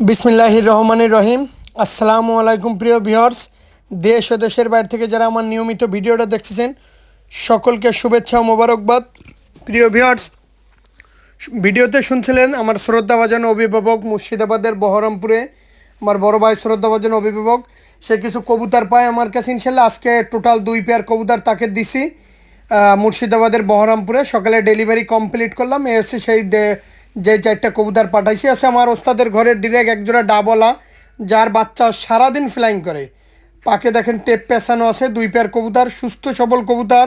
বিসমিল্লাহ রহমানের রহিম। আসসালামু আলাইকুম প্রিয় ভিউয়ার্স। দেশ ও দেশের বাইরে থেকে যারা আমার নিয়মিত ভিডিওটা দেখতেছেন, সকলকে শুভেচ্ছা ও মোবারকবাদ। প্রিয় ভিউয়ার্স, ভিডিওতে শুনছিলেন আমার শ্রদ্ধাভাজন অভিভাবক মুর্শিদাবাদের বহরমপুরে, আমার বড় ভাই শ্রদ্ধাভাজন অভিভাবক। সে কিছু কবুতর পায় আমার কাছে, ইনশাল্লাহ আজকে টোটাল দুই পেয়ার কবুতর তাকে দিছি মুর্শিদাবাদের বহরমপুরে। সকালে ডেলিভারি কমপ্লিট করলাম এ হচ্ছে সেই যে চারটা কবুতর পাঠাইছি, আছে আমার ওস্তাদের ঘরের ডিরেক্ট একজোড়া ডাবলা, যার বাচ্চা সারাদিন ফ্লাইং করে। পাকে দেখেন টেপ পেছানো আছে, দুই পেয়ার কবুতর, সুস্থ সবল কবুতর।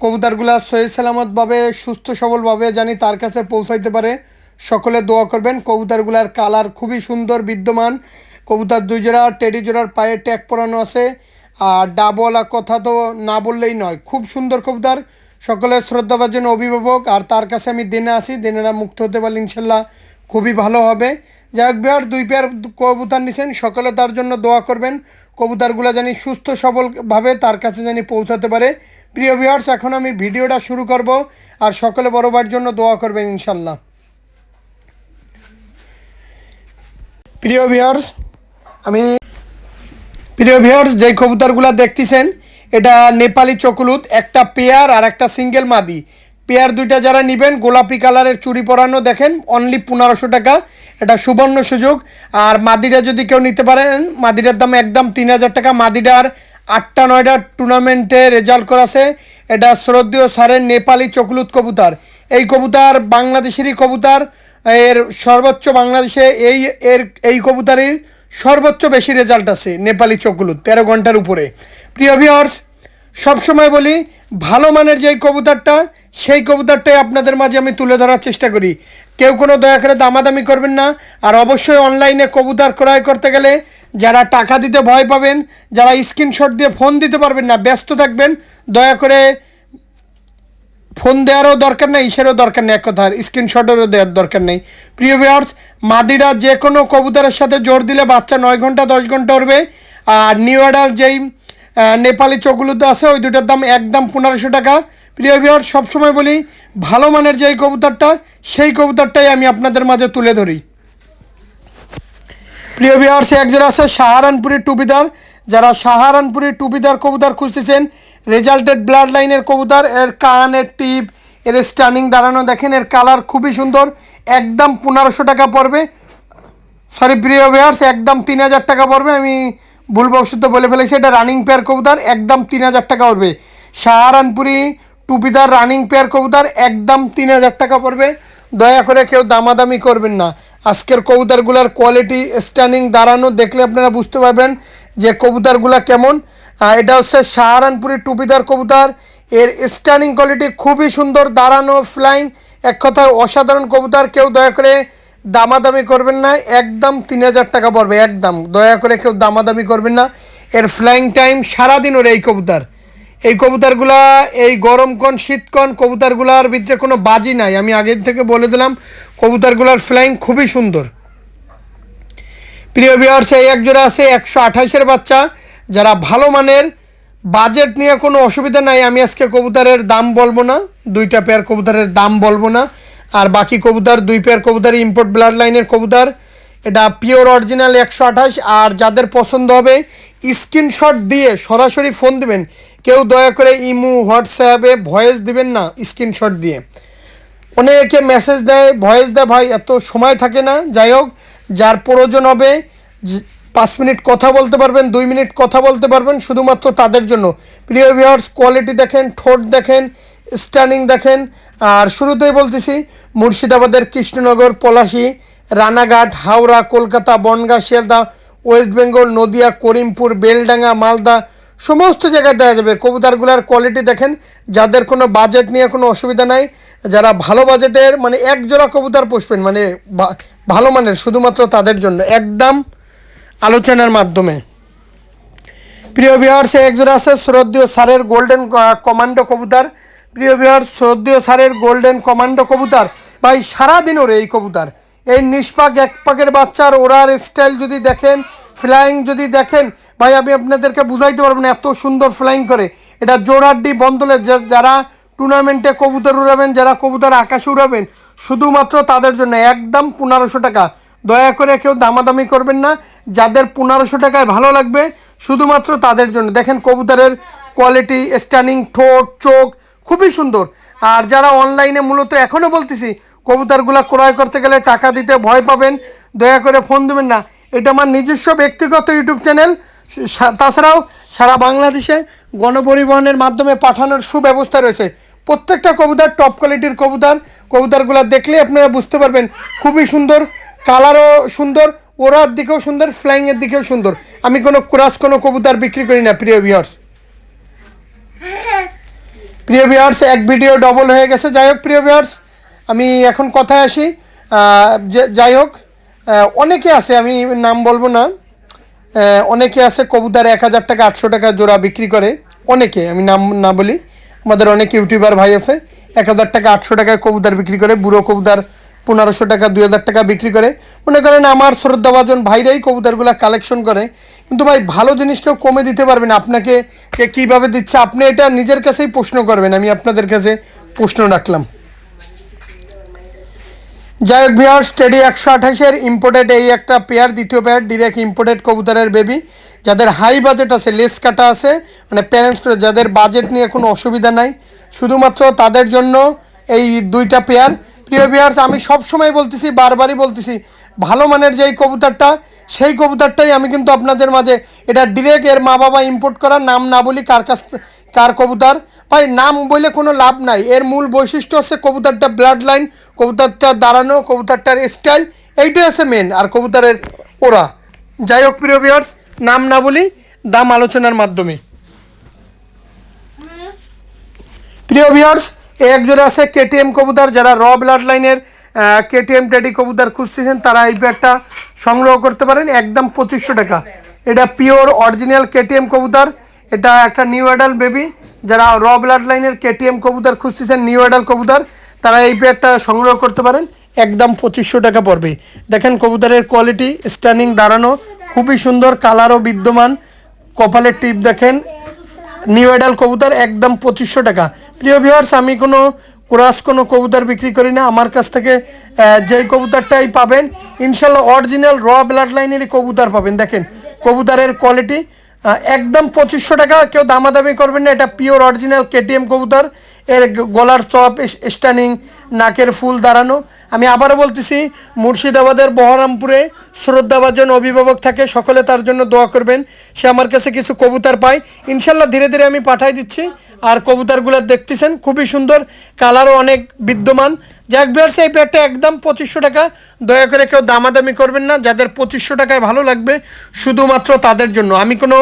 কবুতরগুলা সহি সালামতভাবে, সুস্থ সবলভাবে জানি তার কাছে পৌঁছাইতে পারে। সকলে দোয়া করবেন, কবুতরগুলার কালার খুবই সুন্দর, বিদ্যমান। কবুতর দুই জোড়া টেডি জোড়ার পায়ে ট্যাগ পরানো আছে। আর ডাবলা কথা তো না বললেই নয়, খুব সুন্দর কবুতর। সকলের শ্রদ্ধাভাজন অভিভাবক, আর তার কাছে আমি দিনে আসি দিনেরা মুক্ত হতে পারলে ইনশাল্লাহ খুবই ভালো হবে। যাই হোক বিহার, দুই পেয়ার কবুতার নিছেন, সকলে তার জন্য দোয়া করবেন। কবুতারগুলো জানি সুস্থ, সবলভাবে তার কাছে জানি পৌঁছাতে পারে। প্রিয় ভিউয়ার্স এখন আমি ভিডিওটা শুরু করব, আর সকলে বড়বার জন্য দোয়া করবেন ইনশাল্লাহ। প্রিয় ভিউয়ার্স আমি প্রিয় ভিউয়ার্স যে কবুতরগুলো দেখতেছেন এটা নেপালি চকুলুত, একটা পেয়ার আর একটা সিঙ্গেল মাদি। পেয়ার দুইটা যারা নেবেন, গোলাপি কালারের চুড়ি পরানো দেখেন অনলি পনেরোশো টাকা। এটা সুবর্ণ সুযোগ। আর মাদিটা যদি কেউ নিতে পারেন, মাদিটার দাম একদম তিন হাজার টাকা। মাদিটার আটটা, নয়টা টুর্নামেন্টে রেজাল্ট করাছে এটা শ্রদ্ধেয় স্যারের নেপালি চকুলুত কবুতার। এই কবুতার বাংলাদেশেরই কবুতার। এর সর্বোচ্চ বাংলাদেশে এই, এর, এই কবুতরের সর্বোচ্চ বেশি রেজাল্ট আছে নেপালি চকুলুত তেরো ঘণ্টার উপরে। প্রিয় ভিওর্স সবসময় বলি, ভালো মানের যেই কবুতরটা, সেই কবুতরটাই আপনাদের মাঝে আমি তুলে ধরার চেষ্টা করি। কেউ কোনো দয়া করে দামাদামি করবেন না, আর অবশ্যই অনলাইনে কবুতর ক্রয় করতে গেলে যারা টাকা দিতে ভয় পাবেন, যারা স্ক্রিনশট দিয়ে ফোন দিতে পারবেন না, ব্যস্ত থাকবেন, দয়া করে ফোন দেওয়ারও দরকার নেই, ইসেরও দরকার নেই, এক কথার স্ক্রিনশটেরও দেওয়ার দরকার নেই। প্রিয় ভিওর্স মাদিরা যে কোনো কবুতরের সাথে জোর দিলে বাচ্চা নয় ঘণ্টা, দশ ঘণ্টা উঠবে আর নিউ অর্ডার যেই নেপালি চোখগুলোতে আছে, ওই দুটার দাম একদম পনেরোশো টাকা। প্রিয় ভিউয়ার্স সবসময় বলি, ভালো মানের যেই কবুতরটা, সেই কবুতরটাই আমি আপনাদের মাঝে তুলে ধরি। প্রিয় বিহার সে একজন আছে সাহারানপুরি টুপিদার। যারা সাহারানপুরি টুপিদার কবুতর খুঁজতেছেন রেজাল্টেড ব্লাড লাইনের কবুতর, এর কান, এর টিপ, এর স্টানিং দাঁড়ানো দেখেন, এর কালার খুবই সুন্দর, একদম পনেরোশো টাকা পড়বে। সরি প্রিয় বিহার্স একদম তিন হাজার টাকা পড়বে, আমি ভুলবশত বলে ফেলেছি, এটা রানিং পেয়ার কবুতর, একদম তিন হাজার টাকা পড়বে। সাহারানপুরি টুপিদার রানিং পেয়ার কবুতর, একদম তিন হাজার টাকা পড়বে। দয়া করে কেউ দামাদামি করবেন না। আজকের কবুতরগুলোর কোয়ালিটি স্ট্যান্ডিং দাঁড়ানো দেখলে আপনারা বুঝতে পারবেন যে কবুতরগুলো কেমন। এটা হচ্ছে সাহারানপুরি টুপিদার কবুতর। এর স্ট্যান্ডিং কোয়ালিটি খুবই সুন্দর, দাঁড়ানো ফ্লাইং এক কথায় অসাধারণ কবুতর। কেউ দয়া করে দামাদামি করবেন না, একদম তিন হাজার টাকা পড়বে, একদম। দয়া করে কেউ দামাদামি করবেন না। এর ফ্লাইং টাইম সারাদিন ওর এই কবুতর। এই কবুতরগুলা, এই গরম কোন শীত কোন কবুতরগুলার ভিতরে কোনো বাজি নাই। আমি আগের থেকে বলে দিলাম কবুতরগুলার ফ্লাইং খুবই সুন্দর। প্রিয় বিহার এই এক জোড়া আছে একশো আঠাশের বাচ্চা। যারা ভালো মানের বাজেট নিয়ে কোনো অসুবিধা নাই, আমি আজকে কবুতরের দাম বলব না, দুইটা পেয়ার কবুতরের দাম বলব না। আর বাকি কবুতর, দুই পেয়ার কবুতর ইম্পোর্ট ব্লাড লাইনের কবুতর। এটা পিওর অরিজিনাল একশো আঠাশ আর যাদের পছন্দ হবে স্ক্রিনশট দিয়ে সরাসরি ফোন দিবেন। কেউ দয়া করে ইমু, হোয়াটসঅ্যাপে ভয়েস দিবেন না স্ক্রিনশট দিয়ে। অনেকে মেসেজ দেয় ভয়েস দেয়, ভাই, এত সময় থাকে না। যাই হোক, যার প্রয়োজন হবে পাঁচ মিনিট কথা বলতে পারবেন, দুই মিনিট কথা বলতে পারবেন, শুধুমাত্র তাদের জন্য। প্রিয় ভিউয়ার্স কোয়ালিটি দেখেন, ঠোঁট দেখেন স্ট্যান্ডিং দেখেন। আর শুরুতেই বলতেছি, মুর্শিদাবাদের কৃষ্ণনগর, পলাশী, রানাঘাট, হাওড়া, কলকাতা, বনগাঁ, শিয়ালদা, ওয়েস্ট বেঙ্গল, নদিয়া, করিমপুর, বেলডাঙ্গা, মালদা, সমস্ত জায়গায় দেওয়া যাবে। কবুতরগুলোর কোয়ালিটি দেখেন। যাদের কোনো বাজেট নিয়ে কোনো অসুবিধা নাই যারা ভালো বাজেটের মানে এক জোড়া কবুতর পুষবেন মানে ভালো মানের, শুধুমাত্র তাদের জন্য, একদম আলোচনার মাধ্যমে। প্রিয় বিহার সে একজোড়া আছে শ্রদ্ধেয় স্যারের গোল্ডেন কমান্ডো কবুতর। প্রিয় বিহার শ্রদ্ধেয় স্যারের গোল্ডেন কমান্ডো কবুতর। ভাই সারাদিন ওরে এই কবুতর। এই নিষ্পাক এক পাকের বাচ্চার ওড়ার স্টাইল যদি দেখেন ফ্লাইং যদি দেখেন, ভাই, আমি আপনাদেরকে বুঝাইতে পারব না, এত সুন্দর ফ্লাইং করে। এটা জোরহাড্ডি বন্দলে যে- যারা টুর্নামেন্টে কবুতর উড়াবেন, যারা কবুতর আকাশে উড়াবেন, শুধুমাত্র তাদের জন্য একদম পনেরোশো টাকা। দয়া করে কেউ দামাদামি করবেন না, যাদের পনেরোশো টাকায় ভালো লাগবে, শুধুমাত্র তাদের জন্য। দেখেন কবুতরের কোয়ালিটি স্ট্যান্ডিং ঠোঁট, চোখ, খুবই সুন্দর। আর যারা অনলাইনে মূলত এখনও বলতেছি, কবুতরগুলো ক্রয় করতে গেলে টাকা দিতে ভয় পাবেন, দয়া করে ফোন দেবেন না। এটা আমার নিজস্ব ব্যক্তিগত ইউটিউব চ্যানেল। তাছাড়াও সারা বাংলাদেশে গণপরিবহনের মাধ্যমে পাঠানোর সুব্যবস্থা রয়েছে। প্রত্যেকটা কবুতর টপ কোয়ালিটির কবুতার, কবুতরগুলো দেখলে আপনারা বুঝতে পারবেন, খুবই সুন্দর, কালারও সুন্দর ওরার দিকেও সুন্দর ফ্লাইংয়ের দিকেও সুন্দর। আমি কোনো ক্রাস, কোনো কবুতর বিক্রি করি না, প্রিয় ভিউয়ার্স প্রিয় ভিউয়ার্স এক ভিডিও ডবল হয়ে গেছে। যাই হোক, প্রিয় ভিউয়ার্স আমি এখন কথায় আসি। যাই হোক অনেকে আছে, আমি নাম বলব না। অনেকে আছে কবুতর এক হাজার টাকা, আটশো টাকা জোড়া বিক্রি করে। অনেকে, আমি নাম না বলি, আমাদের অনেক ইউটিউবার ভাই আছে, এক হাজার টাকা, আটশো টাকায় কবুতর বিক্রি করে, বুড়ো কবুতর পনেরোশো টাকা, দুই হাজার টাকা বিক্রি করে। মনে করেন আমার শ্রদ্ধাভাজন ভাইরাই কবুতরগুলো কালেকশন করে, কিন্তু ভাই ভালো জিনিস কেউ কমে দিতে পারবে না। আপনাকে কে কীভাবে দিচ্ছে? আপনি এটা নিজের কাছেই প্রশ্ন করবেন, আমি আপনাদের কাছে প্রশ্ন রাখলাম। যাই বিহার স্টেডি একশো আঠাশের ইম্পোর্টেড এই একটা পেয়ার দ্বিতীয় পেয়ার ডিরেক্ট ইম্পোর্টেড কবুতরের বেবি যাদের হাই বাজেট আছে লেস কাটা আছে মানে প্যারেন্টস যাদের বাজেট নিয়ে কোনো অসুবিধা নাই। শুধুমাত্র তাদের জন্য এই দুইটা পেয়ার প্রিয় বিহার্স আমি সব সময় বলতেছি, বারবারই বলতেছি, ভালো মানের যেই কবুতরটা, সেই কবুতরটাই আমি কিন্তু আপনাদের মাঝে, এটা ডিরেক্ট এর মা বাবা ইম্পোর্ট করা নাম না বলি কার কাছ কার কবুতর। ভাই, নাম বলে কোনো লাভ নাই। এর মূল বৈশিষ্ট্য হচ্ছে কবুতরটা ব্লাড লাইন কবুতরটা দাঁড়ানো, কবুতরটার স্টাইল এইটাই আছে মেন আর কবুতরের ওরা যাই হোক, প্রিয় ভিউয়ার্স নাম না বলি, দাম আলোচনার মাধ্যমে। প্রিয় ভিউয়ার্স এক আছে কেটিএম কবুতর, যারা র ব্লাড লাইনের কেটিএম টেডি কবুতর খুঁজতেছেন, তারা এই প্যাডটা সংগ্রহ করতে পারেন, একদম পঁচিশশো টাকা। এটা পিওর অরিজিনাল কেটিএম কবুতর, এটা একটা নিউ অ্যাডাল বেবি, যারা র ব্লাড লাইনের কেটিএম কবুতর খুঁজতেছেন, নিউ অ্যাডাল কবুতর, তারা এই প্যাডটা সংগ্রহ করতে পারেন, একদম পঁচিশশো টাকা পড়বে। দেখেন কবুতরের কোয়ালিটি স্ট্যান্ডিং দাঁড়ানো, খুবই সুন্দর কালারও বিদ্যমান, কপালের টিপ দেখেন নিউ এডাল কবুতর একদম পঁচিশশো টাকা। প্রিয় ভিওয়ার্স আমি কোনো ক্রাস কোনো কবুতর বিক্রি করি না। আমার কাছ থেকে যেই কবুতরটাই পাবেন, ইনশাল্লাহ অরিজিনাল র ব্লাড লাইনেরই কবুতর পাবেন। দেখেন, কবুতরের কোয়ালিটি একদম পঁচিশশো টাকা, কেউ দামাদামি করবেন না, এটা পিওর অরিজিনাল কেটিএম কবুতর। এর গলার চপ স্টানিং নাকের ফুল দাঁড়ানো। আমি আবারও বলতেছি, মুর্শিদাবাদের বহরমপুরে শ্রদ্ধাভাজন অভিভাবক থাকে, সকলে তার জন্য দোয়া করবেন। সে আমার কাছে কিছু কবুতর পায়। ইনশাল্লাহ ধীরে ধীরে আমি পাঠাই দিচ্ছি। আর কবুতরগুলো দেখতেছেন, খুবই সুন্দর কালারও অনেক বিদ্যমান। জ্যাক বিয়ার্স এই প্যাডটা একদম পঁচিশশো টাকা। দয়া করে কেউ দামাদামি করবেন না। যাদের পঁচিশশো টাকায় ভালো লাগবে, শুধুমাত্র তাদের জন্য। আমি কোনো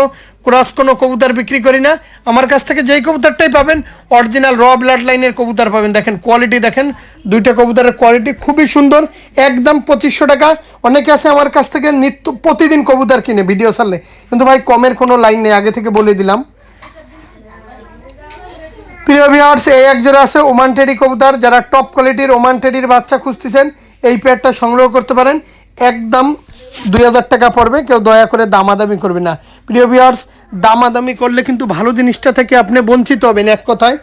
ক্রস কোনো কবুতর বিক্রি করি না। আমার কাছ থেকে যেই কবুতরটাই পাবেন অরিজিনাল র ব্লাড লাইনের কবুতর পাবেন। দেখেন কোয়ালিটি দেখেন, দুইটা কবুতরের কোয়ালিটি খুবই সুন্দর, একদম পঁচিশশো টাকা। অনেকে আছে আমার কাছ থেকে নিত্য প্রতিদিন কবুতর কিনে ভিডিও ছাড়লে। কিন্তু ভাই কমের কোনো লাইন নেই, আগে থেকে বলে দিলাম। প্রিয় ভিউয়ার্স এই এক জোড়া আছে ওমান টেডি কবুতর। যারা টপ কোয়ালিটির ওমান টেডির বাচ্চা খুঁজতেছেন, এই পেয়ারটা সংগ্রহ করতে পারেন। একদম দুই হাজার টাকা পড়বে, কেউ দয়া করে দামাদামি করবে না। প্রিয় ভিউয়ার্স দামাদামি করলে কিন্তু ভালো জিনিসটা থেকে আপনি বঞ্চিত হবেন এক কথায়।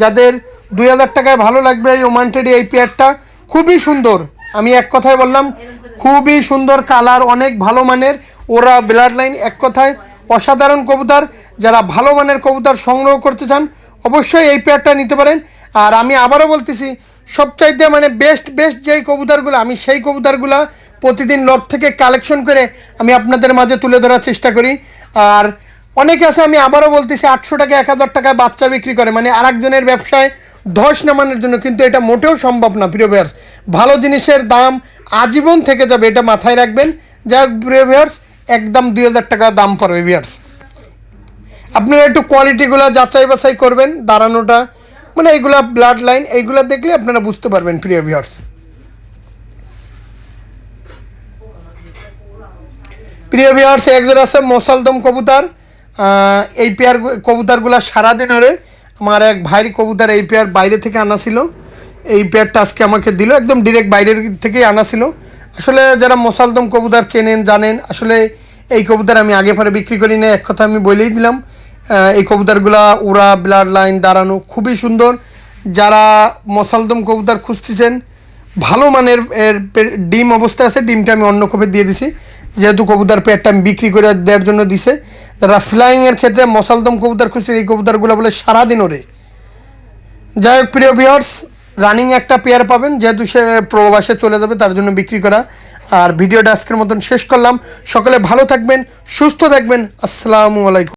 যাদের দুই হাজার টাকায় ভালো লাগবে এই ওমান টেডি, এই পেয়ারটা খুবই সুন্দর। আমি এক কথায় বললাম, খুবই সুন্দর কালার, অনেক ভালো মানের। ওরা ব্লাড লাইন এক কথায় অসাধারণ কবুতর। যারা ভালো মানের কবুতর সংগ্রহ করতে চান অবশ্যই এই পেয়ারটা নিতে পারেন। আর আমি আবারও বলতেছি, সবচাইতে মানে বেস্ট বেস্ট যেই কবুতরগুলো, আমি সেই কবুতরগুলো প্রতিদিন লট থেকে কালেকশন করে আমি আপনাদের মাঝে তুলে ধরার চেষ্টা করি। আর অনেকে আছে, আমি আবারও বলতেছি, আটশো টাকা, এক হাজার টাকায় বাচ্চা বিক্রি করে। মানে আরেকজনের ব্যবসায় ধস নামানোর জন্য কিন্তু এটা মোটেও সম্ভব না, প্রিয় ভিউয়ার্স ভালো জিনিসের দাম আজীবন থেকে যাবে, এটা মাথায় রাখবেন। যা প্রিয় ভিউয়ার্স একদম দুই হাজার টাকা দাম পড়বে ভিউয়ার্স আপনারা একটু কোয়ালিটিগুলো যাচাই বাছাই করবেন, দাঁড়ানোটা মানে এইগুলা ব্লাড লাইন এইগুলা দেখলে আপনারা বুঝতে পারবেন, প্রিয় ভিউয়ার্স প্রিয় ভিউয়ার্স একজন আছে মোসালদম কবুতর। এই পেয়ার কবুতরগুলো সারাদিন ধরে আমার এক ভাইয়ের কবুতর এই পেয়ার বাইরে থেকে আনা ছিল। এই পেয়ারটা আজকে আমাকে দিল, একদম ডিরেক্ট বাইরের থেকেই আনা ছিল। আসলে যারা মোসালদম কবুতর চেনেন, জানেন, আসলে এই কবুতর আমি আগে পরে বিক্রি করি না এক কথা আমি বলেই দিলাম। এই কবুতরগুলা উড়া, ব্লাড লাইন, দাঁড়ানো খুবই সুন্দর। যারা মোসালদম কবুতর খুঁজতেছেন, ভালো মানের এর ডিম অবস্থায় আছে, ডিমটা আমি অন্য কবে দিয়ে দিছি। যেহেতু কবুতার পেটটা আমি বিক্রি করে দেওয়ার জন্য দিছে। যারা ফ্লাইংয়ের ক্ষেত্রে মশালদম কবুতর খুঁজছে এই কবুতরগুলো বলে সারাদিন ওরে যাই হোক, প্রিয় ভিওর্স রানিং একটা পেয়ার পাবেন, যেহেতু সে প্রবাসে চলে যাবে, তার জন্য বিক্রি করা। আর ভিডিওটা আজকের মতন শেষ করলাম। সকলে ভালো থাকবেন, সুস্থ থাকবেন। আসসালামু আলাইকুম।